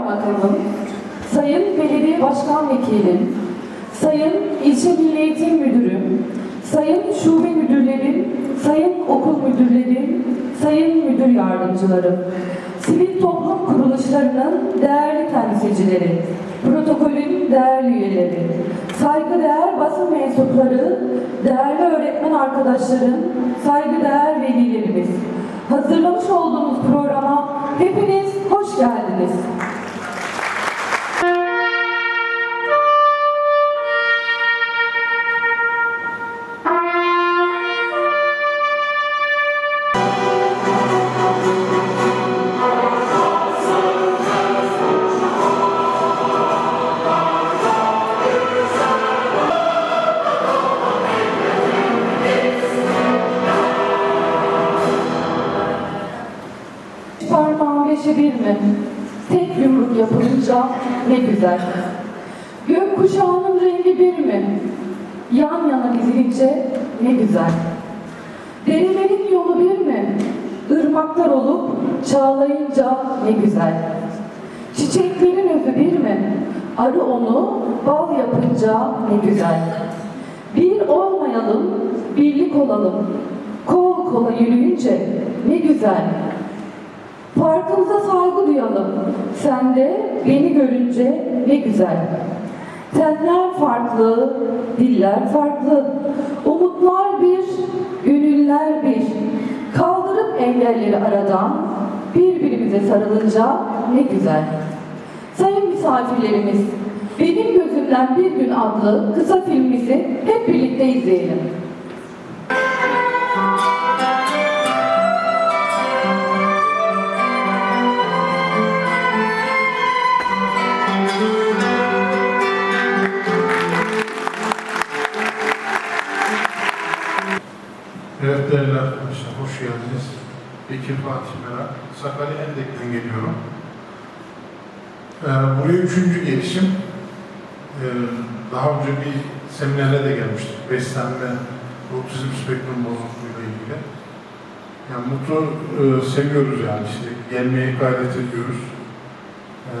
Kaymakamım, Sayın Belediye Başkan Vekilim, Sayın İlçe Milli Eğitim Müdürüm, Sayın Şube Müdürlerim, Sayın Okul Müdürlerim, Sayın Müdür Yardımcılarım, sivil toplum kuruluşlarının değerli temsilcileri, protokolün değerli üyeleri, saygıdeğer basın mensupları, değerli öğretmen arkadaşlarım, saygıdeğer velilerimiz. Hazırlamış olduğumuz programa hepiniz hoş geldiniz. Bir mi? Tek yumruk yapılınca ne güzel. Gökkuşağının rengi bir mi? Yan yana dizilince ne güzel. Derilerin yolu bir mi? Irmaklar olup çağlayınca ne güzel. Çiçeklerin özü bir mi? Arı onu bal yapınca ne güzel. Bir olmayalım, birlik olalım. Kol kola yürüyünce ne güzel. Farkımıza saygı duyalım. Sen de beni görünce ne güzel. Tenler farklı, diller farklı. Umutlar bir, gönüller bir. Kaldırıp engelleri aradan birbirimize sarılınca ne güzel. Sayın misafirlerimiz, Benim Gözümden Bir Gün adlı kısa filmimizi hep birlikte izleyelim. Evet değerli arkadaşlar, hoş geldiniz. Bekir Fatih Merak, Sakarya Endek'ten geliyorum. Ee, buraya üçüncü gelişim. Ee, daha önce bir seminere de gelmiştik. Beslenme, otizm spektrum bozukluğuyla ilgili. Yani mutlu e, seviyoruz yani işte gelmeye gayret ediyoruz. Ee,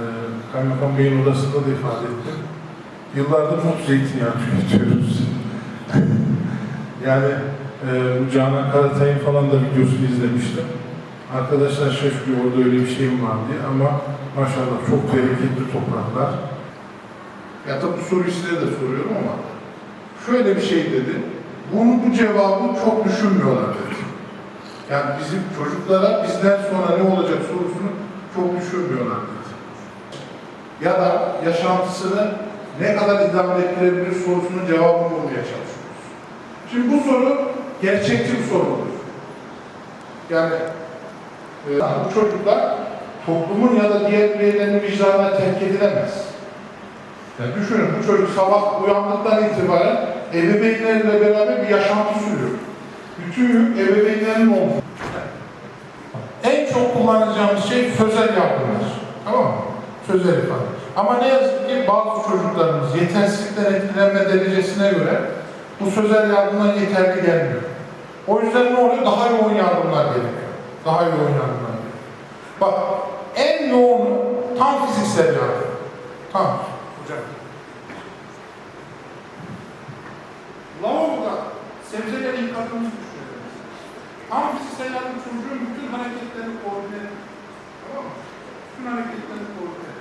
Kaymakam Bey'in odasında da ifade ettim. Yıllardır mut zeytinyağı tüketiyoruz. yani bu Canan Karatay'ın falan da videosunu izlemiştim. Arkadaşlar şaşırıyor orada öyle bir şey mi var diye ama maşallah çok bereketli topraklar. Ya tabii bu soruyu size de soruyorum ama şöyle bir şey dedi. Bunu bu cevabı çok düşünmüyorlar dedi. Yani bizim çocuklara bizden sonra ne olacak sorusunu çok düşünmüyorlar dedi. Ya da yaşantısını ne kadar idame ettirebilir sorusunun cevabını bulmaya çalışıyoruz. Şimdi bu soru gerçekçi bir sorudur. Yani e, bu çocuklar toplumun ya da diğer bireylerin vicdanına terk edilemez. Yani düşünün bu çocuk sabah uyandıktan itibaren ebeveynleriyle beraber bir yaşantı sürüyor. Bütün yük ebeveynlerin olmuyor. En çok kullanacağımız şey sözel yardımlar. Tamam mı? Sözel ifade. Ama ne yazık ki bazı çocuklarımız yetersizlikten etkilenme derecesine göre bu sözel yardımlar yeterli gelmiyor. O yüzden ne oluyor? Daha yoğun yardımlar gerekiyor. Daha yoğun yardımlar gerekiyor. Bak en yoğunu tam fiziksel yardım. Tam. Hocam. Lavaboda sebzeleri yıkadığımızı düşünüyoruz. Tam fiziksel yardım çocuğun bütün hareketlerini koordine. Tamam mı? Bütün hareketlerini koordine.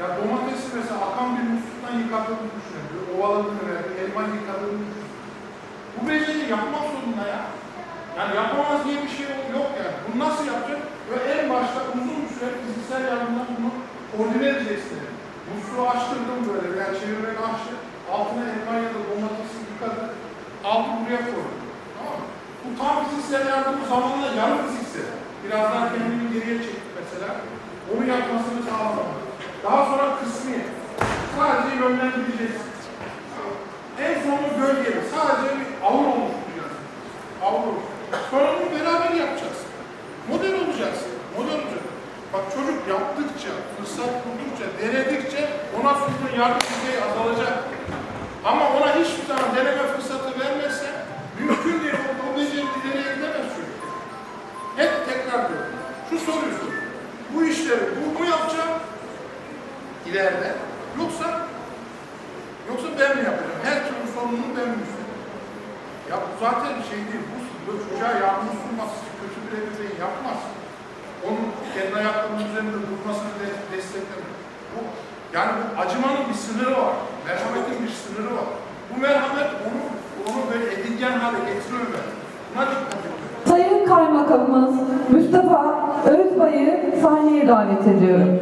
Ya domatesi mesela akan bir musluktan yıkadığını düşünüyor. Ovaladığını veya elma yıkadığını düşünüyor. Bu beceri yapmak zorunda ya. Yani yapamaz diye bir şey yok yani. Bunu nasıl yapacak? Ve en başta uzun bir süre fiziksel yardımla bunu koordine edeceksin. Musluğu açtırdım böyle veya çevirmek açtı. Altına elma ya da domatesi yıkadı. Altı buraya koydu. Tamam mı? Bu tam fiziksel yardım zamanla yarı fiziksel. Biraz daha kendini geriye çekti mesela. Onu yapmasını sağlamadı. Daha sonra kısmi. Sadece yönlendireceksin. En sonu gölgeli. Sadece bir sunduğun yardım düzeyi azalacak. Ama ona hiçbir zaman deneme fırsatı vermezsen mümkün değil. O, o beceri ileriye gidemez çocuk. Hep tekrar diyorum. Şu soruyu sor. Bu işleri bu mu yapacağım? ileride. Yoksa yoksa ben mi yapacağım? Her türlü sorumluluğu ben mi üstleneceğim? Ya bu zaten şey değil, bu, bu çocuğa yardımcı sunmaz, kötü bir ebeveyn yapmaz. Onun kendi ayaklarının üzerinde durmasını de, desteklemek. Bu, yani bu acımanın bir sınırı var, merhametin bir sınırı var. Bu merhamet onu, onu böyle edilgen hale getirmemeli. Buna dikkat ediyor. Sayın Kaymakamımız Mustafa Özbay'ı sahneye davet ediyorum.